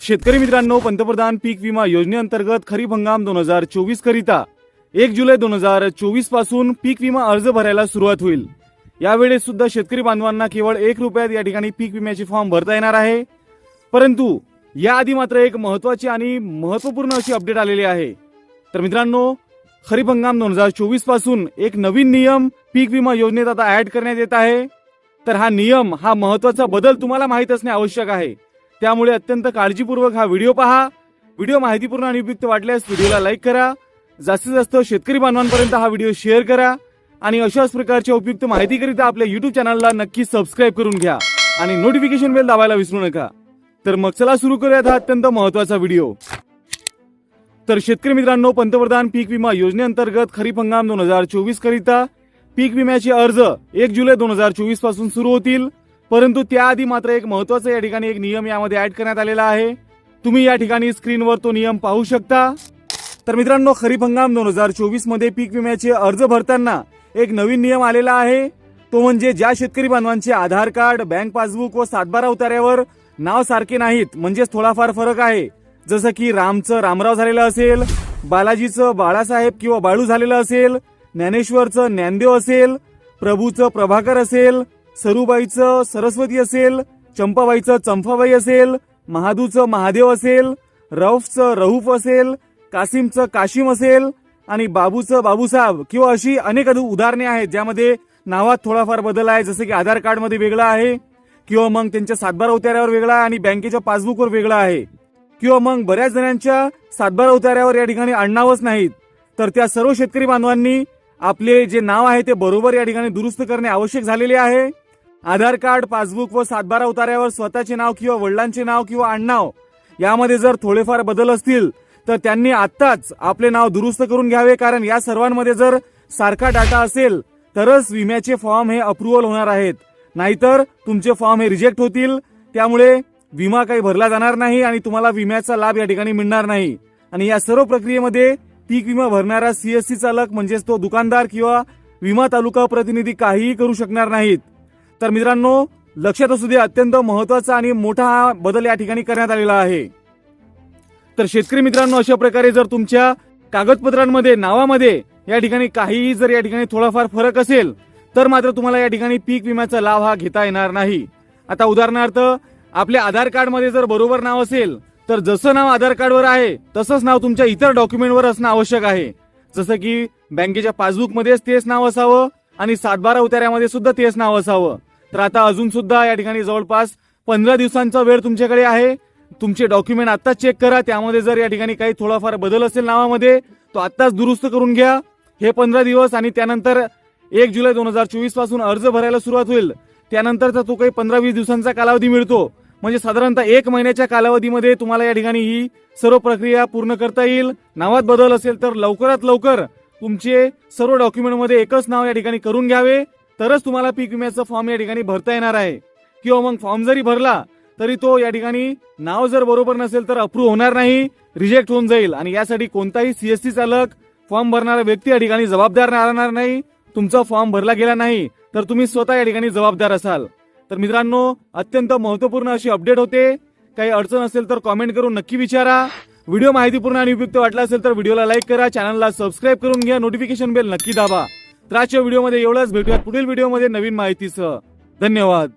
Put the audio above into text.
शेतकरी मित्रांनो पंतप्रधान पीक विमा योजनेअंतर्गत खरीप हंगाम दोन हजार चोवीस करिता एक जुलै दोन हजार चोवीसपासून पीक विमा अर्ज भरायला सुरुवात होईल. यावेळेस सुद्धा शेतकरी बांधवांना केवळ एक रुपयात या ठिकाणी पीक विम्याचे फॉर्म भरता येणार आहे. परंतु याआधी मात्र एक महत्वाची आणि महत्त्वपूर्ण अशी अपडेट आलेली आहे. तर मित्रांनो खरीप हंगाम दोन हजार चोवीसपासून एक नवीन नियम पीक विमा योजनेत आता ऍड करण्यात येत आहे. तर हा नियम हा महत्त्वाचा बदल तुम्हाला माहीत असणे आवश्यक आहे. त्यामुळे अत्यंत काळजीपूर्वक हा व्हिडिओ पहा. व्हिडिओ माहितीपूर्ण आणि उपयुक्त वाटल्यास व्हिडिओला लाईक करा. जास्तीत जास्त शेतकरी बांधवांपर्यंत हा व्हिडिओ शेअर करा. आणि अशाच प्रकारच्या उपयुक्त माहितीकरिता आपल्या युट्यूब चॅनलला नक्की सबस्क्राईब करून घ्या. आणि नोटिफिकेशन बेल दाबायला विसरू नका. तर मग चला सुरू करूयात हा अत्यंत महत्त्वाचा व्हिडिओ. तर शेतकरी मित्रांनो पंतप्रधान पीक विमा योजनेअंतर्गत खरीप हंगाम दोन हजार चोवीस करिता पीक विम्याचे अर्ज एक जुलै दोन हजार चोवीसपासून सुरू होतील. परंतु त्याआधी मात्र एक महत्त्वाचा या ठिकाणी एक नियम यामध्ये ऍड करण्यात आलेला आहे. तुम्ही या ठिकाणी स्क्रीनवर तो नियम पाहू शकता. तर मित्रांनो खरीप हंगाम दोन हजार चोवीसमध्ये पीक विम्याचे अर्ज भरताना एक नवीन नियम आलेला आहे. तो म्हणजे ज्या शेतकरी बांधवांचे आधार कार्ड बँक पासबुक व सातबारा उतार्यावर नाव सारखे नाहीत म्हणजेच थोडाफार फरक आहे. जसं की रामचं रामराव झालेलं असेल बालाजीचं बाळासाहेब किंवा बाळू झालेलं असेल ज्ञानेश्वरचं ज्ञानदेव असेल प्रभूचं प्रभाकर असेल सरूबाईचं सरस्वती असेल चंपाबाईचं चंफाबाई असेल महादूचं महादेव असेल रौफचं रऊफ असेल कासिमचं काशिम असेल आणि बाबूचं बाबूसाहेब किंवा अशी अनेक उदाहरणे आहेत ज्यामध्ये नावात थोडाफार बदल आहे जसं की आधार कार्डमध्ये वेगळं आहे किंवा मग त्यांच्या सातबारा उतार्यावर वेगळा आहे आणि बँकेच्या पासबुकवर वेगळं आहे. किंवा मग बऱ्याच जणांच्या सातबारा उतार्यावर या ठिकाणी आडनावच नाहीत. तर त्या सर्व शेतकरी बांधवांनी आपले जे नाव आहे ते बरोबर या ठिकाणी दुरुस्त करणे आवश्यक झालेले आहे. आधार कार्ड पासबुक व सातबारा उतार्यावर स्वतःचे नाव किंवा वडिलांचे नाव किंवा आडनाव यामध्ये जर थोडेफार बदल असतील तर त्यांनी आत्ताच आपले नाव दुरुस्त करून घ्यावे. कारण या सर्वांमध्ये जर सारखा डाटा असेल तरच विम्याचे फॉर्म हे अप्रुव्हल होणार आहेत. नाहीतर तुमचे फॉर्म हे रिजेक्ट होतील. त्यामुळे विमा काही भरला जाणार नाही आणि तुम्हाला विम्याचा लाभ या ठिकाणी मिळणार नाही. आणि या सर्व प्रक्रियेमध्ये पीक विमा भरणारा सीएससी चालक म्हणजेच तो दुकानदार किंवा विमा तालुका प्रतिनिधी काहीही करू शकणार नाहीत. तर मित्रांनो लक्षात असू दे अत्यंत महत्त्वाचा आणि मोठा हा बदल या ठिकाणी करण्यात आलेला आहे. तर शेतकरी मित्रांनो अशा प्रकारे जर तुमच्या कागदपत्रांमध्ये नावामध्ये या ठिकाणी काहीही जर या ठिकाणी थोडाफार फरक असेल तर मात्र तुम्हाला या ठिकाणी पीक विम्याचा लाभ हा घेता येणार नाही. आता उदाहरणार्थ आपल्या आधार कार्डमध्ये जर बरोबर नाव असेल तर जसं नाव आधार कार्डवर आहे तसंच नाव तुमच्या इतर डॉक्युमेंटवर असणं आवश्यक आहे. जसं की बँकेच्या पासबुकमध्येच तेच नाव असावं आणि सातबारा उतार्यामध्ये सुद्धा तेच नाव असावं. तर आता अजून सुद्धा या ठिकाणी जवळपास पंधरा दिवसांचा वेळ तुमच्याकडे आहे. तुमचे डॉक्युमेंट आत्ताच चेक करा. त्यामध्ये जर या ठिकाणी काही थोडाफार बदल असेल नावामध्ये तो आत्ताच दुरुस्त करून घ्या. हे पंधरा दिवस आणि त्यानंतर एक जुलै दोन हजार चोवीसपासून अर्ज भरायला सुरुवात होईल. त्यानंतरचा तो काही पंधरा वीस दिवसांचा कालावधी मिळतो. म्हणजे साधारणतः एक महिन्याच्या कालावधीमध्ये तुम्हाला या ठिकाणी ही सर्व प्रक्रिया पूर्ण करता येईल. नावात बदल असेल तर लवकरात लवकर तुमचे सर्व डॉक्युमेंटमध्ये एकच नाव या ठिकाणी करून घ्यावे तरच तुम्हाला पीक विम्याचा फॉर्म या ठिकाणी भरता येणार आहे. किंवा मग फॉर्म जरी भरला तरी तो या ठिकाणी नाव जर बरोबर नसेल तर अप्रूव्ह होणार नाही रिजेक्ट होऊन जाईल. आणि यासाठी कोणताही सीएससी चालक फॉर्म भरणारा व्यक्ती या ठिकाणी जबाबदार राहणार नाही तुमचा फॉर्म भरला गेला नाही तर तुम्ही स्वतः या ठिकाणी जबाबदार असाल. तर मित्रांनो अत्यंत महत्त्वपूर्ण अशी अपडेट होते. काही अडचण असेल तर कॉमेंट करून नक्की विचारा. व्हिडिओ माहितीपूर्ण आणि उपयुक्त वाटला असेल तर व्हिडिओला लाईक करा चॅनलला सबस्क्राईब करून घ्या नोटिफिकेशन बेल नक्की दाबा. तर आजच्या व्हिडिओमध्ये एवढंच. भेटूयात पुढील व्हिडिओमध्ये नवीन माहितीसह. धन्यवाद.